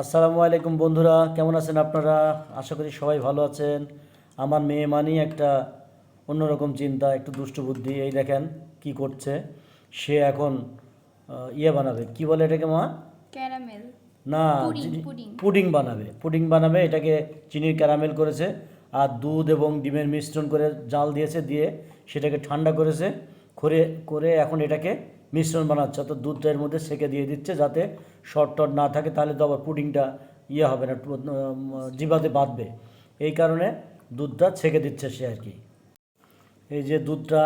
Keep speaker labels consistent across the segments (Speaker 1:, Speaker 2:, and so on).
Speaker 1: আসসালামু আলাইকুম বন্ধুরা কেমন আছেন আপনারা? আশা করি সবাই ভালো আছেন। আমার মেয়ে মানি একটা অন্যরকম চিন্তা একটু দুষ্ট বুদ্ধি। এই দেখেন কি করছে। সে এখন ইয়ে বানাবে। কি বলে এটাকে মা?
Speaker 2: ক্যারামেল।
Speaker 1: না।
Speaker 2: পুডিং
Speaker 1: বানাবে। পুডিং বানাবে এটাকে চিনির ক্যারামেল করেছে আর দুধ এবং ডিমের মিশ্রণ করে জাল দিয়েছে দিয়ে সেটাকে ঠান্ডা করেছে। করে করে এখন এটাকে মিশ্রণ বানাচ্ছে, অর্থাৎ দুধটা এর মধ্যে সেকে দিয়ে দিচ্ছে যাতে শর্ট টট না থাকে, তাহলে তো আবার পুডিংটা ইয়ে হবে না জিভাতে বাঁধবে। এই কারণে দুধটা ছেঁকে দিচ্ছে সে আর কি। এই যে দুধটা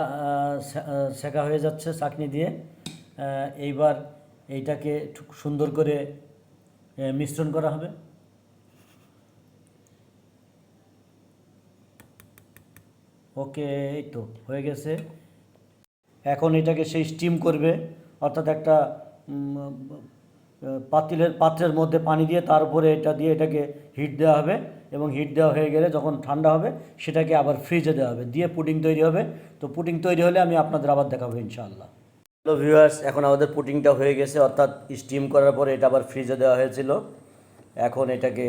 Speaker 1: সেকা হয়ে যাচ্ছে চাকনি দিয়ে এইবার এইটাকে সুন্দর করে মিশ্রণ করা হবে। ওকে, এই তো হয়ে গেছে। এখন এটাকে সেই স্টিম করবে, অর্থাৎ একটা পাতিলের, পাত্রের মধ্যে পানি দিয়ে তার উপরে এটা দিয়ে এটাকে হিট দেওয়া হবে এবং হিট দেওয়া হয়ে গেলে যখন ঠান্ডা হবে সেটাকে আবার ফ্রিজে দেওয়া হবে। দিয়ে পুডিং তৈরি হবে। তো পুডিং তৈরি হলে আমি আপনাদের আবার দেখাবো ইনশাআল্লাহ। হ্যালো ভিউয়ার্স এখন আমাদের পুডিংটা হয়ে গেছে, অর্থাৎ স্টিম করার পরে এটা আবার ফ্রিজে দেওয়া হয়েছিল। এখন এটাকে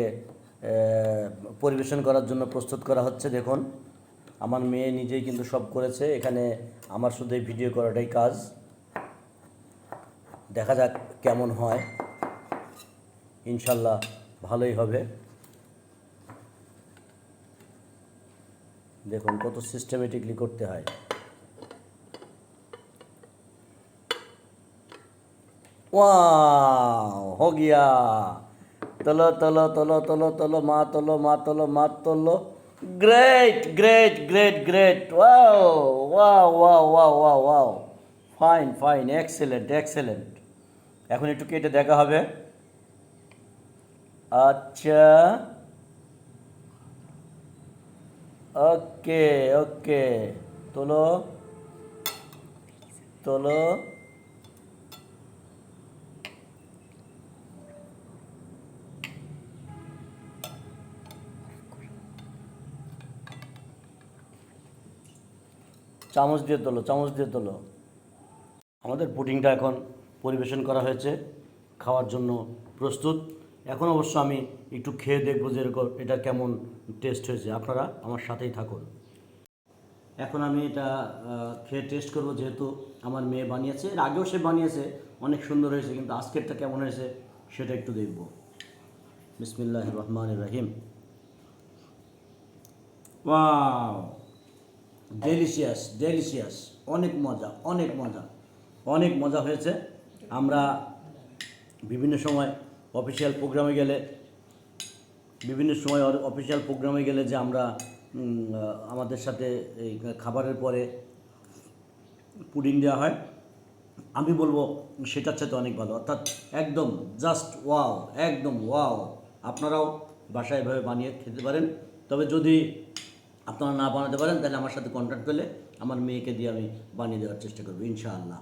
Speaker 1: পরিবেশন করার জন্য প্রস্তুত করা হচ্ছে, দেখুন। আমার মেয়ে নিজেই কিন্তু সব করেছে এখানে আমার শুধু এই ভিডিও করাটাই কাজ দেখা যাক কেমন হয় ইনশাল্লাহ ভালোই হবে দেখুন কত সিস্টেমেটিকলি করতে হয় वाह हो गया तलो तलो तलो तलो तलो मा तलो मा तलो मा तलो great great great great wow wow wow wow wow wow fine fine excellent excellent এখন একটু কেটে দেখা হবে। আচ্ছা। ওকে ওকে তোলো। তোলো। চামচ দিয়ে তোলো, চামচ দিয়ে তোলো। আমাদের পুডিংটা এখন পরিবেশন করা হয়েছে, খাওয়ার জন্য প্রস্তুত। এখন অবশ্য আমি একটু খেয়ে দেখব যে এরকম এটা কেমন টেস্ট হয়েছে। আপনারা আমার সাথেই থাকুন। এখন আমি এটা খেয়ে টেস্ট করব যেহেতু আমার মেয়ে বানিয়েছে। এর আগেও সে বানিয়েছে, অনেক সুন্দর হয়েছে, কিন্তু আজকেরটা কেমন হয়েছে সেটা একটু দেখব। বিসমিল্লাহ রহমান রহিম। ওয়াও! ডেলিশিয়াস ডেলিশিয়াস অনেক মজা অনেক মজা। অনেক মজা হয়েছে। আমরা বিভিন্ন সময় অফিসিয়াল প্রোগ্রামে গেলে, বিভিন্ন সময় অফিসিয়াল প্রোগ্রামে গেলে যে আমরা আমাদের সাথে এই খাবারের পরে পুডিং দেওয়া হয়। আমি বলব সেটার সাথে অনেক ভালো। অর্থাৎ একদম জাস্ট ওয়াও একদম ওয়াও আপনারাও বাসায় এভাবে বানিয়ে খেতে পারেন। তবে যদি আপনারা না বানাতে পারেন, তাহলে আমার সাথে কন্ট্যাক্ট করলে আমার মেয়েকে দিয়ে আমি বানিয়ে দেওয়ার চেষ্টা করব, ইনশাআল্লাহ।